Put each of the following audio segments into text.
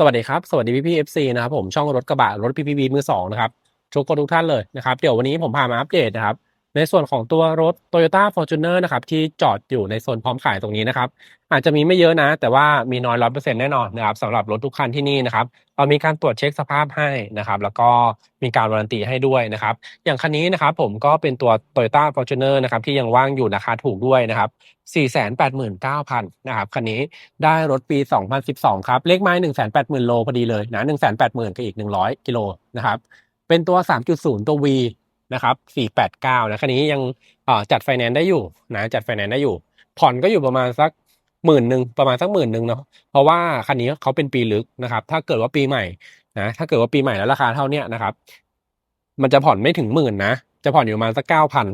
สวัสดีครับ สวัสดีพี่พี่เอฟซีนะครับผมช่องรถกระบะรถพีพีวีมือสองนะครับทุกคนทุกท่านเลยนะครับ เดี๋ยววันนี้ผมพามาอัปเดตนะครับ ในส่วนของตัวรถ Toyota Fortuner นะครับที่จอดอยู่ในโซนพร้อมขายตรงนี้นะครับอาจจะมีไม่เยอะนะ แต่ว่ามีน้อยร้อยเปอร์เซ็นต์แน่นอนนะครับสำหรับรถทุกคันที่นี่นะครับเรามีการตรวจเช็คสภาพให้นะครับแล้วก็มีการวารันตีให้ด้วยนะครับอย่างคันนี้นะครับผมก็เป็นตัว Toyota Fortuner นะครับที่ยังว่างอยู่ราคาถูกด้วยนะครับ489,000นะครับคันนี้ได้รถปี 2012 ครับเลขไม้ 180,000 โลพอดีเลยนะ180,000กับอีก 100 กิโลนะครับเป็นตัว 3.0 ตัว V นะครับ489นะคันนี้ยังจัดไฟแนนซ์ได้อยู่นะจัดไฟแนนซ์ได้อยู่ ผ่อนก็อยู่ประมาณสักหมื่นหนึ่งประมาณสักหมื่นหนึ่งเนาะเพราะว่าคันนี้เขาเป็นปีลึกนะครับ ถ้าเกิดว่าปีใหม่นะถ้าเกิดว่าปีใหม่แล้วราคาเท่าเนี้ยนะครับ มันจะผ่อนไม่ถึงหมื่นนะจะผ่อนอยู่ประมาณสักเก้าพัน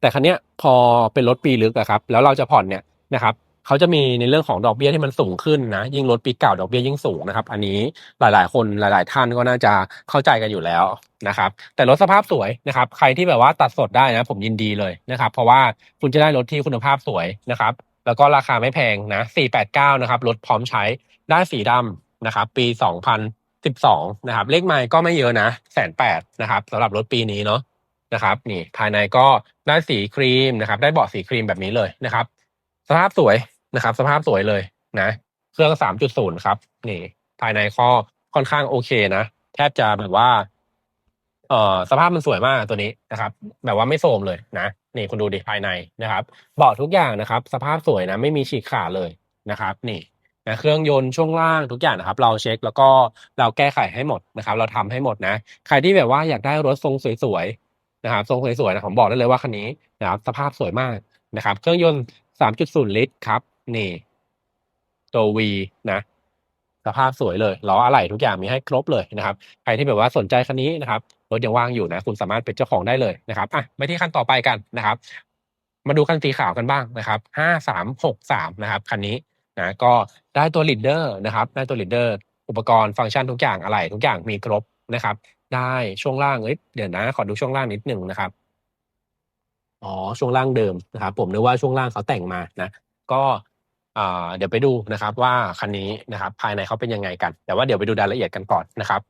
แต่คันเนี้ยพอเป็นรถปีลึกอะครับ แล้วเราจะผ่อนเนี่ยนะครับ เขาจะมีในเรื่องของดอกเบี้ยที่มันสูงขึ้นนะ ยิ่งรถปีเก่าดอกเบี้ยยิ่งสูงนะครับ อันนี้หลาย ๆ คนหลาย ๆ ท่านก็น่าจะเข้าใจกันอยู่แล้วนะครับ แต่รถสภาพสวยนะครับ ใครที่แบบว่าตัดสดได้นะ ผมยินดีเลยนะครับ เพราะว่าคุณจะได้รถที่คุณภาพสวยนะครับ แล้วก็ราคาไม่แพงนะ489นะครับรถพร้อมใช้ได้สีดำนะครับ ปี 2012นะครับ เลขไมล์ก็ไม่เยอะนะแสนแปดนะครับสำหรับรถปีนี้เนาะนะครับนี่ภายในก็ได้สีครีมนะครับ ได้เบาะสีครีมแบบนี้เลยนะครับ สภาพสวย นะครับ สภาพสวยเลยนะ เครื่อง 3.0 ครับ นี่ ภายในข้อค่อนข้างโอเคนะ แทบจะแบบว่า เอ่อ สภาพมันสวยมากตัวนี้นะครับ แบบว่าไม่โทมเลยนะ นี่คุณดูดิภายในนะครับ เบาะทุกอย่างนะครับ สภาพสวยนะ ไม่มีฉีกขาดเลยนะครับ นี่นะเครื่องยนต์ช่วงล่างทุกอย่างนะครับ เราเช็คแล้วก็เราแก้ไขให้หมดนะครับ เราทำให้หมดนะ ใครที่แบบว่าอยากได้รถทรงสวยๆนะครับ ทรงสวยๆนะผมบอกได้เลยว่าคันนี้นะครับ สภาพสวยมากนะครับ เครื่องยนต์ 3.0 ลิตรครับ นี่ ตัว V นะสภาพสวยเลยล้ออะไหล่ทุกอย่างมีให้ครบเลยนะครับใครที่แบบว่าสนใจคันนี้นะครับรถยังว่างอยู่นะคุณสามารถเป็นเจ้าของได้เลยนะครับอะไปที่คันต่อไปกันนะครับ มาดูคันสีขาวกันบ้างนะครับห้าสามหกสามนะครับคันนี้นะก็ได้ตัวลีดเดอร์นะครับ ได้ตัวลีดเดอร์อุปกรณ์ฟังก์ชันทุกอย่างอะไหล่ทุกอย่างมีครบนะครับ ได้ช่วงล่างเอ้ยเดี๋ยวนะ ขอดูช่วงล่างนิดหนึ่งนะครับอ๋อช่วงล่างเดิมนะครับ ผมนึกว่าช่วงล่างเขาแต่งมานะ ก็ เดี๋ยวไปดูนะครับว่าคันนี้นะครับภายในเขาเป็นยังไงกัน แต่ว่าเดี๋ยวไปดูรายละเอียดกันก่อนนะครับ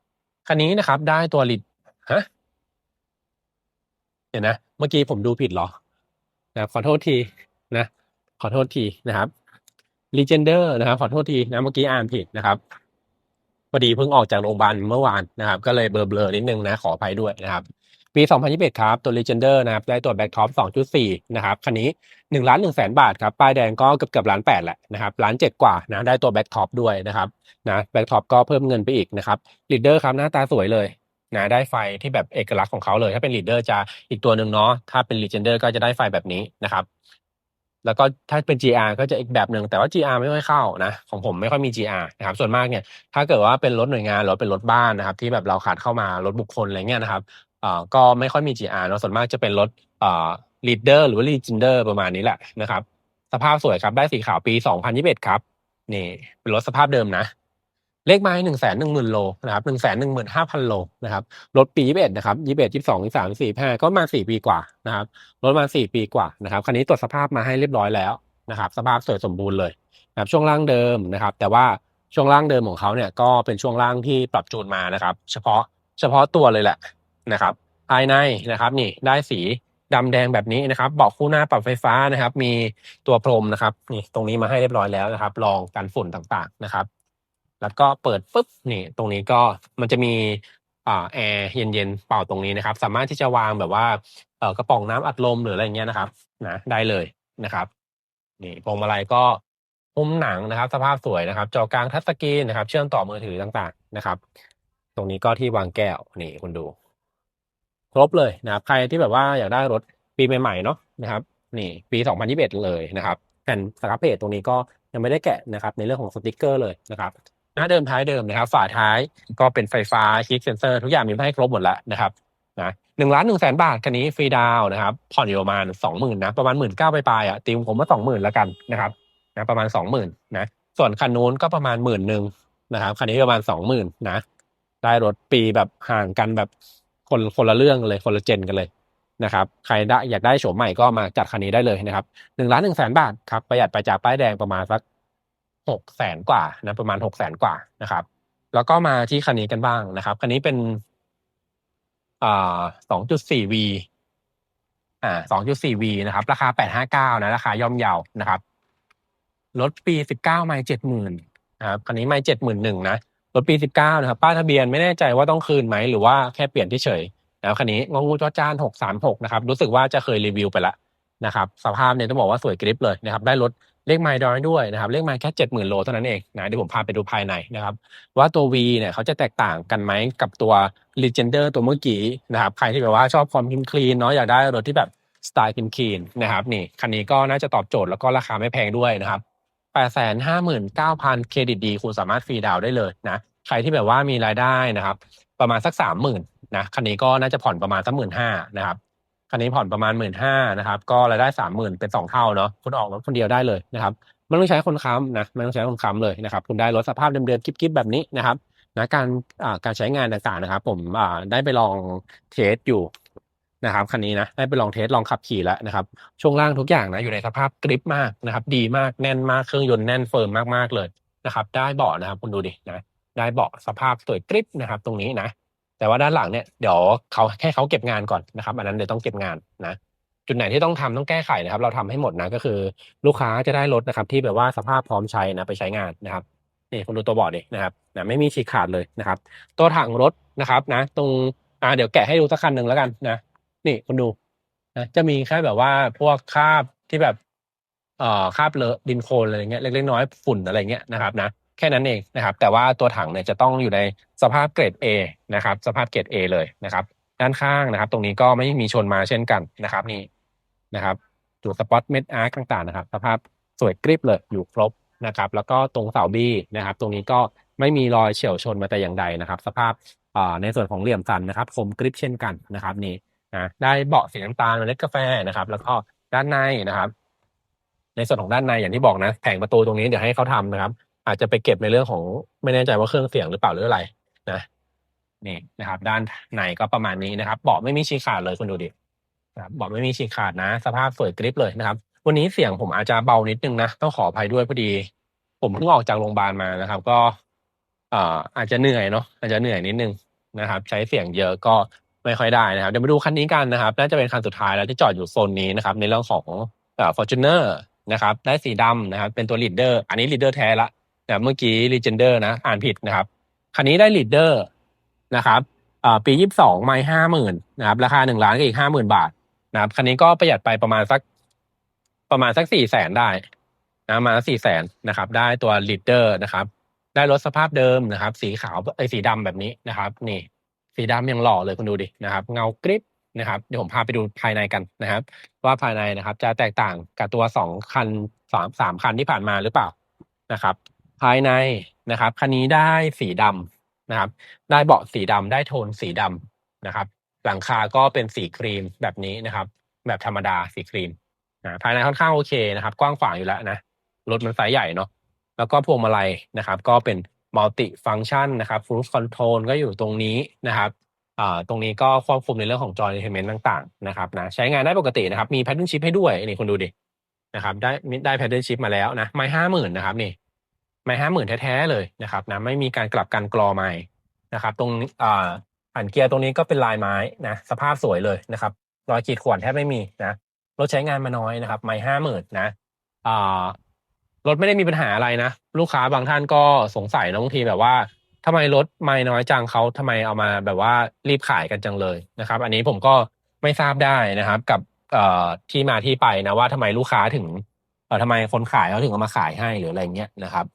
คันนี้นะครับได้ตัวลิดฮะเดี๋ยวนะ เมื่อกี้ผมดูผิดเหรอนะขอโทษทีนะ ขอโทษทีนะครับ Legender นะครับขอโทษทีนะเมื่อกี้อ่านผิดนะครับพอดีเพิ่งออกจากโรงพยาบาลเมื่อวานนะครับ ก็เลยเบลอๆนิดนึงนะขออภัยด้วยนะครับ ปี 2021 ครับ ตัว Legender นะครับ ได้ตัว Back Top 2.4 นะครับ คันนี้ 1 ล้าน1แสนบาทครับ ป้ายแดงก็เกือบเกือบล้านแปดแหละนะครับล้านเจ็ดกว่านะ ได้ตัว Back Top ด้วยนะครับนะ Back Top ก็เพิ่มเงินไปอีกนะครับ Leader ครับ หน้าตาสวยเลยนะได้ไฟที่แบบเอกลักษณ์ของเขาเลย ถ้าเป็น Leader จะอีกตัวหนึ่งเนาะ ถ้าเป็น Legender ก็จะได้ไฟแบบนี้นะครับ แล้วก็ถ้าเป็น GR ก็จะอีกแบบหนึ่งแต่ว่า GR ไม่ค่อยเข้านะ ของผมไม่ค่อยมี GR นะครับ ส่วนมากเนี่ย ถ้าเกิดว่าเป็นรถหน่วยงานหรือเป็นรถบ้านนะครับ ที่แบบเราขาดเข้ามารถบุคคลอะไรเงี้ยนะครับ อ่อก็ไม่ค่อยมี GR เนาะส่วนมากจะเป็นรถอ่อ leader หรือว่า legender ประมาณนี้แหละนะครับ สภาพสวยครับได้สีขาวปี 2021 ครับนี่เป็นรถสภาพเดิมนะ เลขไม้หนึ่งแสนหนึ่งหมื่นโลนะครับหนึ่งแสนหนึ่งหมื่นห้าพันโลนะครับรถปียี่สิบเอ็ดนะครับยี่สิบเอ็ดยี่สิบสองยี่สามสี่ห้าก็มาสี่ปีกว่านะครับรถมาสี่ปีกว่านะครับคันนี้ตรวจสภาพมาให้เรียบร้อยแล้วนะครับสภาพสวยสมบูรณ์เลยนะครับช่วงล่างเดิมนะครับ แต่ว่าช่วงล่างเดิมของเขาเนี่ยก็เป็นช่วงล่างที่ปรับจูนมานะครับ เฉพาะเฉพาะตัวเลยแหละ นะครับ ภายในนะครับนี่ได้สีดำแดงแบบนี้นะครับเบาะคู่หน้าปรับไฟฟ้านะครับ มีตัวพรมนะครับนี่ตรงนี้มาให้เรียบร้อยแล้วนะครับรองกันฝุ่นต่างๆนะครับ แล้วก็เปิดปุ๊บนี่ตรงนี้ก็มันจะมีอแอร์เย็นๆเป่าตรงนี้นะครับ สามารถที่จะวางแบบว่ากระป๋องน้ำอัดลมหรืออะไรเงี้ยนะครับนะได้เลยนะครับนี่พวงมาลัยก็หุ้มหนังนะครับ สภาพสวยนะครับ จอกลางทัชสกรีนนะครับ เชื่อมต่อมือถือต่างๆนะครับ ตรงนี้ก็ที่วางแก้วนี่คุณดู ครบเลยนะครับใครที่แบบว่าอยากได้รถปีใหม่ๆเนาะนะครับนี่ปี 2021 เลยนะครับแผ่นสครับเพจตรงนี้ก็ยังไม่ได้แกะนะครับในเรื่องของสติกเกอร์เลยนะครับหน้าเดิมท้ายเดิมนะครับ ฝาท้ายก็เป็นไฟฟ้าคลิกเซนเซอร์ทุกอย่างมีมาให้ครบหมดแล้วนะครับนะหนึ่งล้านหนึ่งแสนบาทคันนี้ฟรีดาวนะครับผ่อนอยู่ประมาณสองหมื่นนะประมาณหมื่นเก้าไปลายอะตีมผมว่าสองหมื่นแล้วกันนะครับนะประมาณสองหมื่นนะส่วนคันนู้นก็ประมาณหมื่นหนึ่งนะครับคันนี้ประมาณสองหมื่นนะได้รถปีแบบห่างกันแบบ คนคนละเรื่องเลยคนละเจนกันเลยนะครับใครได้อยากได้โฉมใหม่ก็มาจัดคันนี้ได้เลยนะครับหนึ่งล้านหนึ่งแสนบาทครับประหยัดไปจากป้ายแดงประมาณสักหกแสนกว่านะประมาณหกแสนกว่านะครับ แล้วก็มาที่คันนี้กันบ้างนะครับ คันนี้เป็นอ่าสองจุดสี่ V อ่าสองจุดสี่ V นะครับ ราคาแปดห้าเก้านะราคาย่อมเยานะครับรถปีสิบเก้าไม่เจ็ดหมื่นนะครับคันนี้ไม่เจ็ดหมื่นหนึ่งนะ ถปีสิบเก้านะครับ ป้ายทะเบียนไม่แน่ใจว่าต้องคืนไหมหรือว่าแค่เปลี่ยนเฉยๆแล้วคันนี้งงูจอจานหกสามหกนะครับ รู้สึกว่าจะเคยรีวิวไปละนะครับ สภาพเนี่ยต้องบอกว่าสวยกริปเลยนะครับ ได้รถเลขไมล์ดอยด้วยนะครับเลขไมล์แค่เจ็ดหมื่นโลเท่านั้นเองนะเดี๋ยวผมพาไปดูภายในนะครับ ว่าตัว V เนี่ยเขาจะแตกต่างกันไหมกับตัว Legender ตัวเมื่อกี้นะครับ ใครที่แบบว่าชอบความคิมคลีนเนาะอยากได้รถที่แบบสไตล์คิมคลีนนะครับนี่คันนี้ก็น่าจะตอบโจทย์แล้วก็ราคาไม่แพงด้วยนะครับแปดแสนห้าหมื่นเก้าพันเครดิตดีคุณสามารถฟรีดาวได้เลยนะ ใครที่แบบว่ามีรายได้นะครับ ประมาณสักสามหมื่นนะคันนี้ก็น่าจะผ่อนประมาณสักหมื่นห้านะครับคันนี้ผ่อนประมาณหมื่นห้านะครับ ก็รายได้สามหมื่นเป็นสองเท่าเนาะคุณออกรถคนเดียวได้เลยนะครับไม่ต้องใช้คนค้ำนะไม่ต้องใช้คนค้ำเลยนะครับ คุณได้รถสภาพเดิมๆกิ๊บๆแบบนี้นะครับนะการการใช้งานต่างๆนะครับ ผมได้ไปลองเทสอยู่นะครับคันนี้นะได้ไปลองเทสลองขับขี่แล้วนะครับ ช่วงล่างทุกอย่างนะอยู่ในสภาพกริปมากนะครับ ดีมากแน่นมากเครื่องยนต์แน่นเฟิร์มมากๆเลยนะครับ ได้เบาะนะครับ คุณดูดินะ ได้เบาะสภาพสวยกริปนะครับ ตรงนี้นะ แต่ว่าด้านหลังเนี่ยเดี๋ยวเขาให้เขาเก็บงานก่อนนะครับ อันนั้นเดี๋ยวต้องเก็บงานนะจุดไหนที่ต้องทำต้องแก้ไขนะครับ เราทำให้หมดนะก็คือ ลูกค้าจะได้รถนะครับ ที่แบบว่าสภาพพร้อมใช้นะไปใช้งานนะครับนี่คุณดูตัวเบาะดินะครับนะไม่มีฉีกขาดเลยนะครับ ตัวถังรถนะครับนะ ตรงอ่าเดี๋ยวแกะให้ดูสักคันหนึ่งแล้วกันนะนี่คุณดูนะจะมีแค่แบบว่าพวกคราบที่แบบเอ่อคราบเลอะดินโคลนอะไรเงี้ยเล็กๆน้อยฝุ่นอะไรเงี้ยนะครับนะ แค่นั้นเองนะครับ แต่ว่าตัวถังเนี่ยจะต้องอยู่ในสภาพเกรด A นะครับ สภาพเกรด A เลยนะครับ ด้านข้างนะครับ ตรงนี้ก็ไม่มีชนมาเช่นกันนะครับ นี่นะครับตัวสปอตเม็ดอาร์ต่างๆนะครับ สภาพสวยกริบเลยอยู่ครบนะครับ แล้วก็ตรงเสาบี้นะครับ ตรงนี้ก็ไม่มีรอยเฉี่ยวชนมาแต่อย่างใดนะครับ สภาพในส่วนของเหลี่ยมสันนะครับคมกริบเช่นกันนะครับ นี่นะได้เบาะสีน้ำตาลเมล็ดกาแฟนะครับ แล้วก็ด้านในนะครับ ในส่วนของด้านในอย่างที่บอกนะแผงประตูตรงนี้เดี๋ยวให้เขาทำนะครับ อาจจะไปเก็บในเรื่องของไม่แน่ใจว่าเครื่องเสียงหรือเปล่าหรืออะไรนะนี่นะครับ ด้านในก็ประมาณนี้นะครับเบาะไม่มีฉีกขาดเลยคุณดูดินะครับเบาะไม่มีฉีกขาดนะ สภาพสวยกริบเลยนะครับ วันนี้เสียงผมอาจจะเบานิดนึงนะต้องขออภัยด้วยพอดี ผมเพิ่งออกจากโรงพยาบาลมานะครับ ก็อ่ออาจจะเหนื่อยเนาะอาจจะเหนื่อยนิดนึงนะครับ ใช้เสียงเยอะก็ไม่ค่อยได้นะครับเดี๋ยวมาดูคันนี้กันนะครับน่าจะเป็นคันสุดท้ายแล้วที่จอดอยู่โซนนี้นะครับ ในเรื่องของเอ่อ Fortuner นะครับได้สีดำนะครับ เป็นตัว leader อันนี้ leader แท้ละ แต่เมื่อกี้ Legender นะอ่านผิดนะครับ คันนี้ได้ Leader นะครับปียี่สิบสองไม่ห้าหมื่นนะครับ ราคาหนึ่งล้านก็อีกห้าหมื่นบาทนะครับคันนี้ก็ประหยัดไปประมาณสัก ประมาณสักสี่แสนได้นะมาสี่แสนนะครับ ได้ตัว Leader นะครับ ได้รถสภาพเดิมนะครับ สีขาวไอ้สีดำแบบนี้นะครับ นี่ สีดำยังหล่อเลยคุณดูดินะครับ เงากริบนะครับเดี๋ยวผมพาไปดูภายในกันนะครับ ว่าภายในนะครับ จะแตกต่างกับตัวสองคันสามสามคันที่ผ่านมาหรือเปล่านะครับ ภายในนะครับคันนี้ได้สีดำนะครับ ได้เบาะสีดำได้โทนสีดำนะครับ หลังคาก็เป็นสีครีมแบบนี้นะครับ แบบธรรมดาสีครีมอ่าภายในค่อนข้างโอเคนะครับ กว้างขวางอยู่แล้วนะรถมันไซส์ใหญ่เนาะแล้วก็พวงมาลัยนะครับ ก็เป็นมัลติฟัง c t ชันนะครับฟูลคอนโทรลก็อยู่ตรงนี้นะครับอ่าตรงนี้ก็ควบคุมในเรื่องของจอยเทเมนต์ต่างๆนะครับนะใช้งานได้ปกตินะครับ มีแพ t เทิร์นชิพให้ด้วยนี่คุณดูดินะครับ ได้ได้แพทเทิร์นชิพมาแล้วนะไม่ห้าหมื่นนะครับนี่ ไม่ห้าหมื่นแท้ๆเลยนะครับนะไม่มีการกลับกันกรอไม้นะครับ ตรงอ่าอันเกียร์ตรงนี้ก็เป็นลายไม้นะสภาพสวยเลยนะครับรอยขีดข่วนแทบไม่มีนะรถใช้งานมาน้อยนะครับ ไม่ห้าหมื่นนะอ่ารถไม่ได้มีปัญหาอะไรนะ ลูกค้าบางท่านก็สงสัยนะบางทีแบบว่าทำไมรถไม่น้อยจังเขาทำไมเอามาแบบว่ารีบขายกันจังเลยนะครับ อันนี้ผมก็ไม่ทราบได้นะครับ กับเอ่อที่มาที่ไปนะว่าทำไมลูกค้าถึงเออทำไมคนขายเขาถึงเอามาขายให้หรืออะไรเงี้ยนะครับ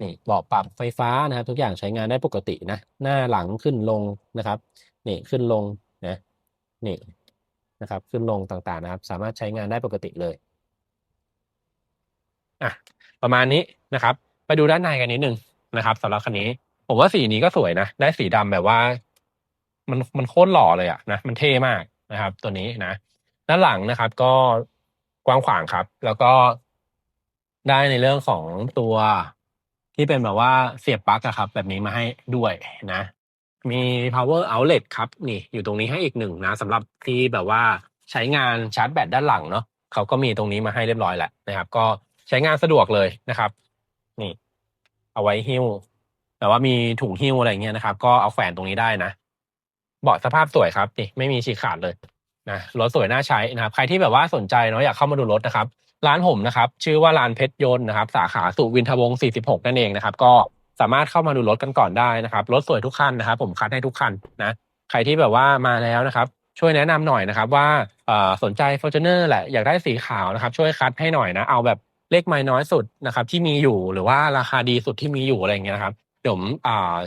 นี่เบาะปรับไฟฟ้านะครับ ทุกอย่างใช้งานได้ปกตินะ หน้าหลังขึ้นลงนะครับ นี่ขึ้นลงนะนี่นะครับ ขึ้นลงต่างๆนะครับ สามารถใช้งานได้ปกติเลยอะประมาณนี้นะครับ ไปดูด้านในกันนิดนึงนะครับสำหรับคันนี้ ผมว่าสีนี้ก็สวยนะ ได้สีดำแบบว่า มันมันโคตรหล่อเลยอะนะมันเท่มากนะครับ ตัวนี้นะด้านหลังนะครับ ก็กว้างขวางครับ แล้วก็ได้ในเรื่องของตัว ที่เป็นแบบว่าเสียบปลั๊กอะครับ แบบนี้มาให้ด้วยนะ มี power outlet ครับ นี่อยู่ตรงนี้ให้อีกหนึ่งนะสำหรับที่แบบว่าใช้งานชาร์จแบตด้านหลังเนาะเขาก็มีตรงนี้มาให้เรียบร้อยแหละนะครับ ก็ใช้งานสะดวกเลยนะครับ นี่ เอาไว้หิ้ว แต่ว่ามีถุงหิ้วอะไรเงี้ยนะครับ ก็เอาแขวนตรงนี้ได้นะเบาะสภาพสวยครับนี่ไม่มีฉีกขาดเลยนะรถสวยน่าใช้นะครับ ใครที่แบบว่าสนใจเนาะอยากเข้ามาดูรถนะครับ ร้านผมนะครับ ชื่อว่าร้านเพชรยนต์นะครับ สาขาสุวินทวงศ์46 นั่นเองนะครับ ก็สามารถเข้ามาดูรถกันก่อนได้นะครับ รถสวยทุกคันนะครับ ผมคัดให้ทุกคันนะ ใครที่แบบว่ามาแล้วนะครับ ช่วยแนะนำหน่อยนะครับ ว่าสนใจ f o r t u n e r แหละอยากได้สีขาวนะครับ ช่วยคัดให้หน่อยนะ เอาแบบเลขไม้น้อยสุดนะครับ ที่มีอยู่หรือว่าราคาดีสุดที่มีอยู่อะไรอย่างเงี้ยนะครับเดี๋ยวผม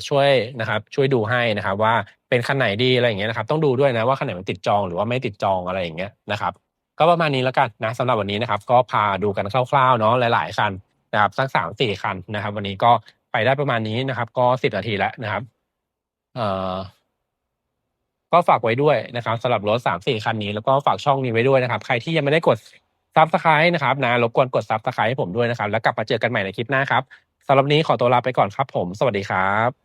ช่วยนะครับ ช่วยดูให้นะครับ ว่าเป็นคันไหนดีอะไรอย่างเงี้ยนะครับ ต้องดูด้วยนะว่าคันไหนมันติดจองหรือว่าไม่ติดจองอะไรอย่างเงี้ยนะครับ ก็ประมาณนี้แล้วกันนะสำหรับวันนี้นะครับ ก็พาดูกันคร่าวๆเนาะหลาย ๆ คันนะครับสักสามสี่คันนะครับ วันนี้ก็ไปได้ประมาณนี้นะครับ ก็สิบนาทีแล้วนะครับ เอ่อก็ฝากไว้ด้วยนะครับสำหรับรถสามสี่คันนี้แล้วก็ฝากช่องนี้ไว้ด้วยนะครับ ใครที่ยังไม่ได้กดซับสไครต์นะครับนะรบกวนกดซับสไครต์ให้ผมด้วยนะครับ แล้วกลับมาเจอกันใหม่ในคลิปหน้าครับสำหรับนี้ขอตัวลาไปก่อนครับผม สวัสดีครับ